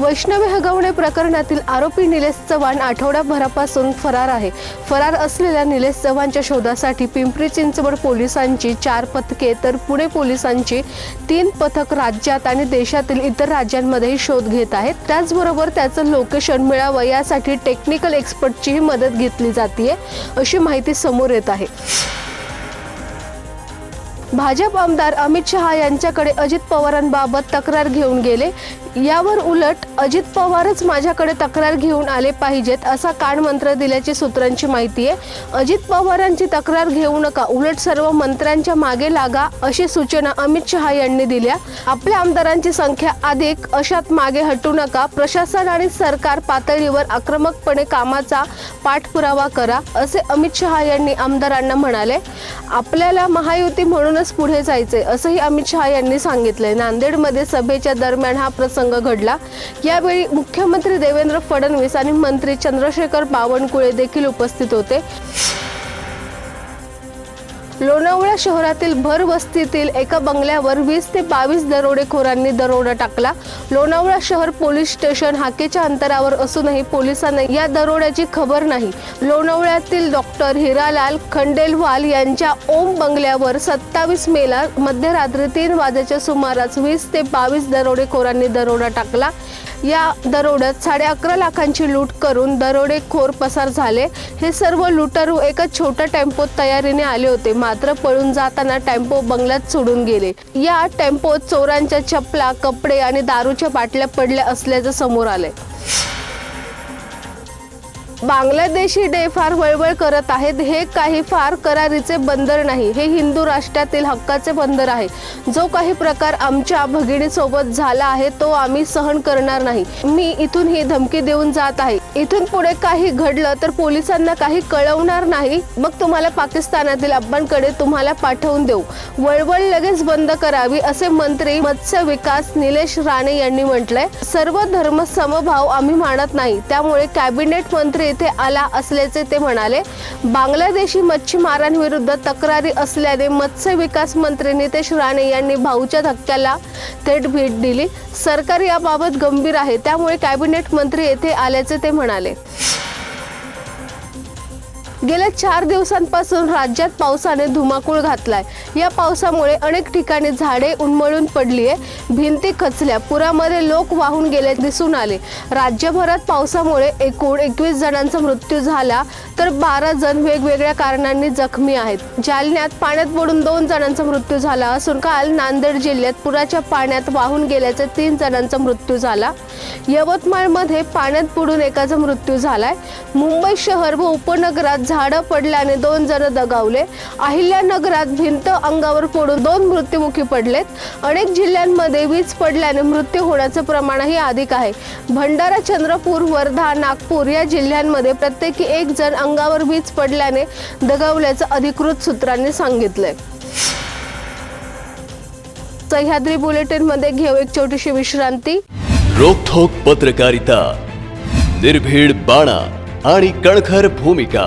वैष्णवी हगवणे प्रकरणातील आरोपी निलेश चव्हाण आठवड्याभरापासून फरार आहे. फरार असलेल्या निलेश चव्हाणच्या शोधासाठी पिंपरी चिंचवड पोलिसांची चार पथके तर पुणे पोलिसांची तीन पथक राज्यात आणि देशातील इतर राज्यांमध्येही शोध घेत आहेत. त्याचबरोबर त्याचं लोकेशन मिळावं यासाठी टेक्निकल एक्सपर्टचीही मदत घेतली जाते अशी माहिती समोर येत आहे. भाजप आमदार अमित शहा यांच्याकडे अजित पवारांबाबत तक्रार घेऊन गेले. यावर उलट अजित पवारच माझ्याकडे तक्रार घेऊन आले पाहिजेत असा कानमंत्र दिल्याची सूत्रांची माहिती आहे. अजित पवारांची तक्रार घेऊ नका उलट सर्व मंत्र्यांच्या मागे लागा अशी सूचना अमित शहा यांनी दिल्या. आपल्या आमदारांची संख्या अधिक अशात मागे हटू नका प्रशासन आणि सरकार पातळीवर आक्रमकपणे कामाचा पाठपुरावा करा असे अमित शहा यांनी आमदारांना म्हणाले. आपल्याला महायुती म्हणूनच पुढे जायचे असंही अमित शहा यांनी सांगितले नांदेडमध्ये सभेच्या दरम्यान हा प्रसंग घडला. यावेळी मुख्यमंत्री देवेंद्र फडणवीस आणि मंत्री चंद्रशेखर बावनकुळे देखील उपस्थित होते. लोणावळा शहरातील भर वस्तीतील एका बंगल्यावर वीस ते बावीस दरोडेखोरांनी दरोडा टाकला. लोणावळा शहर पोलीस स्टेशन हाकेच्या अंतरावर असूनही पोलिसांना या दरोड्याची खबर नाही. लोणावळ्यातील डॉक्टर हिरालाल खंडेलवाल यांच्या ओम बंगल्यावर सत्तावीस मेला मध्यरात्री तीन वाजेच्या सुमारास वीस ते बावीस दरोडेखोरांनी दरोडा टाकला. या दरोड्यात साडे अकरा लाखांची लूट करून दरोडेखोर पसार झाले. हे सर्व लुटारू एका छोट्या टेम्पोत तयारीने आले होते. मात्र पळून जाताना टेम्पो बंगल्यात सोडून गेले. या टेम्पोत चोरांच्या चपला कपडे आणि दारूच्या बाटल्या पडल्या असल्याचं समोर आलंय. बांगलादेशी डे फार वळवळ करत आहेत. हे काही फार करारीचे बंदर नाही. हे हिंदू राष्ट्रातील हक्काचे बंदर आहे. जो काही प्रकार आमच्या भगिनीसोबत झाला आहे तो आम्ही सहन करणार नाही. मी इथून ही धमकी देऊन जात आहे. इथून पुढे काही घडलं तर पोलिसांना काही कळवणार नाही. मग तुम्हाला पाकिस्तानातील अब्बांकडे तुम्हाला पाठवून देऊ. वळवळ लगेच बंद करावी असे मंत्री मत्स्य विकास निलेश राणे यांनी म्हटलंय. सर्व धर्म समभाव आम्ही मानत नाही. त्यामुळे कॅबिनेट मंत्री येथे आला असल्याचे ते म्हणाले. बांगलादेशी मच्छीमारांविरुद्ध तक्रारी असल्याने मत्स्य विकास मंत्री नितेश राणे यांनी भाऊच्या धक्क्याला थेट भेट दिली. सरकार याबाबत गंभीर आहे त्यामुळे कॅबिनेट मंत्री येथे आल्याचे ते म्हणाले. गेल्या चार दिवसांपासून राज्यात पावसाने धुमाकूळ घातलाय. या पावसामुळे अनेक ठिकाणी झाडे उन्मळून पडली आहे भिंती खचल्या पुरामध्ये लोक वाहून गेले दिसून आले. राज्यभरात पावसामुळे एकूण एकवीस जणांचा मृत्यू झाला तर बारा जण वेगवेगळ्या कारणांनी जखमी आहेत. जालन्यात पाण्यात बुडून दोन जणांचा मृत्यू झाला असून काल नांदेड जिल्ह्यात पुराच्या पाण्यात वाहून गेल्याचे तीन जणांचा मृत्यू झाला. यवतमाळमध्ये पाण्यात बुडून एकाचा मृत्यू झालाय. मुंबई शहर व उपनगरात झाडं पडल्याने दोन जण दगावले. अहिल्यानगरात भिंत अंगावर पडून दोन मृत्युमुखी पडलेत. अनेक जिल्ह्यांमध्ये वीज पडल्याने मृत्यू होण्याचं प्रमाणही अधिक आहे. भंडारा चंद्रपूर वर्धा नागपूर या जिल्ह्यांमध्ये प्रत्येकी एक जण अंगावर वीज पडल्याने दगावल्याचं अधिकृत सूत्रांनी सांगितलंय. सह्याद्री बुलेटिनमध्ये घेऊ एक छोटीशी विश्रांती. रोखोक पत्रकारिता निर्भीड बाणा आणि कणखर भूमिका.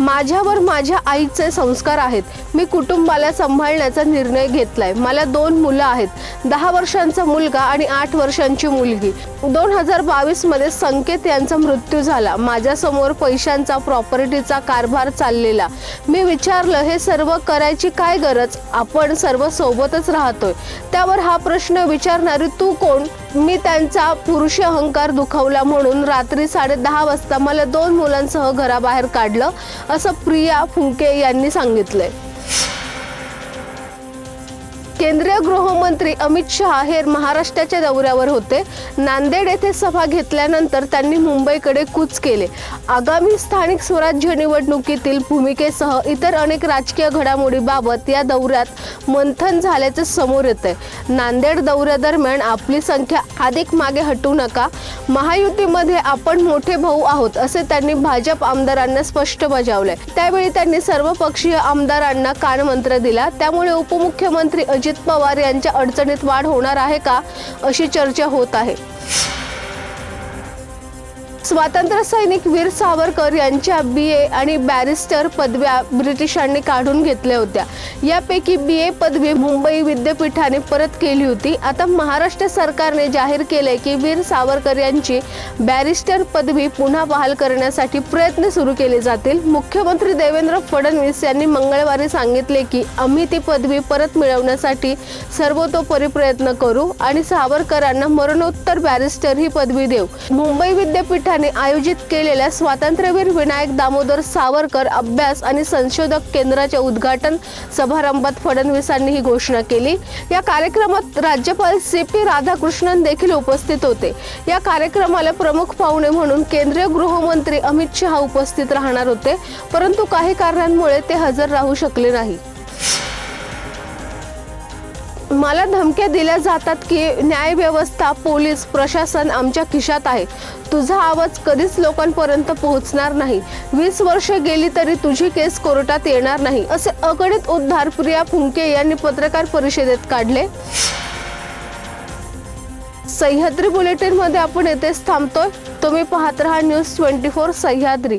माझ्यावर माझ्या आईचे संस्कार आहेत. मी कुटुंबाला सांभाळण्याचा निर्णय घेतलाय. मला दोन मुलं आहेत. दहा वर्षांचा मुलगा आणि आठ वर्षांची मुलगी. दोन हजार बावीसमध्ये संकेत यांचा मृत्यू झाला. माझ्यासमोर पैशांचा प्रॉपर्टीचा कारभार चाललेला. मी विचारलं हे सर्व करायची काय गरज? आपण सर्व सोबतच राहतोय. त्यावर हा प्रश्न विचारणारी तू कोण? मी त्यांचा पुरुष अहंकार दुखावला म्हणून रात्री साडे दहा वाजता मला दोन मुलांसह घराबाहेर काढलं असं प्रिया फुंके यांनी सांगितलंय. केंद्रीय गृहमंत्री अमित शहा हे महाराष्ट्राच्या दौऱ्यावर होते. नांदेड येथे सभा घेतल्यानंतर त्यांनी मुंबईकडे कूच केले. आगामी स्थानिक स्वराज्य निवडणुकीतील भूमिकेसह इतर अनेक राजकीय घडामोडीबाबत या दौऱ्यात मंथन झाल्याचे समोर येते आहे नांदेड दौऱ्यादरम्यान आपली संख्या अधिक मागे हटू नका. महायुतीमध्ये आपण मोठे भाऊ आहोत असे त्यांनी भाजप आमदारांना स्पष्ट बजावले त्यावेळी त्यांनी सर्व पक्षीय आमदारांना कानमंत्र दिला. त्यामुळे उपमुख्यमंत्री अजित अजित पवार यांच्या अडचणीत वाढ होणार आहे का अशी चर्चा होत आहे. स्वातंत्र्य सैनिक वीर सावरकर यांच्या बी ए आणि बॅरिस्टर पदव्या ब्रिटिशांनी काढून घेतल्या होत्या. यापैकी बी ए पदवी मुंबई विद्यापीठाने परत केली होती. आता महाराष्ट्र सरकारने जाहीर केले की वीर सावरकर यांची बॅरिस्टर पदवी पुन्हा बहाल करण्यासाठी प्रयत्न सुरू केले जातील. मुख्यमंत्री देवेंद्र फडणवीस यांनी मंगळवारी सांगितले की आम्ही ती पदवी परत मिळवण्यासाठी सर्वतोपरी प्रयत्न करू आणि सावरकरांना मरणोत्तर बॅरिस्टर ही पदवी देऊ. मुंबई विद्यापीठाने आयोजित केलेल्या स्वातंत्र्यवीर विनायक दामोदर सावरकर अभ्यास आणि संशोधक केंद्राच्या उद्घाटन समारंभात फडणवीसांनी ही घोषणा केली. या कार्यक्रमात राज्यपाल सी पी राधाकृष्णन देखील उपस्थित होते. या कार्यक्रमाला प्रमुख पाहुणे म्हणून केंद्रीय गृहमंत्री अमित शहा उपस्थित राहणार होते. परंतु काही कारणांमुळे ते हजर राहू शकले नाही. मला धमक्या दिल्या जातात की न्यायव्यवस्था पोलीस प्रशासन आमच्या खिशात आहे. तुझा आवाज कधीच लोकांपर्यंत पोहोचणार नाही. वीस वर्ष गेली तरी तुझी केस कोर्टात येणार नाही. असे अगणित उद्धार प्रिया फुंके यांनी पत्रकार परिषदेत काढले. सह्याद्री बुलेटिनमध्ये आपण येथेच थांबतोय. तुम्ही पाहत राहा न्यूज ट्वेंटी फोर सह्याद्री.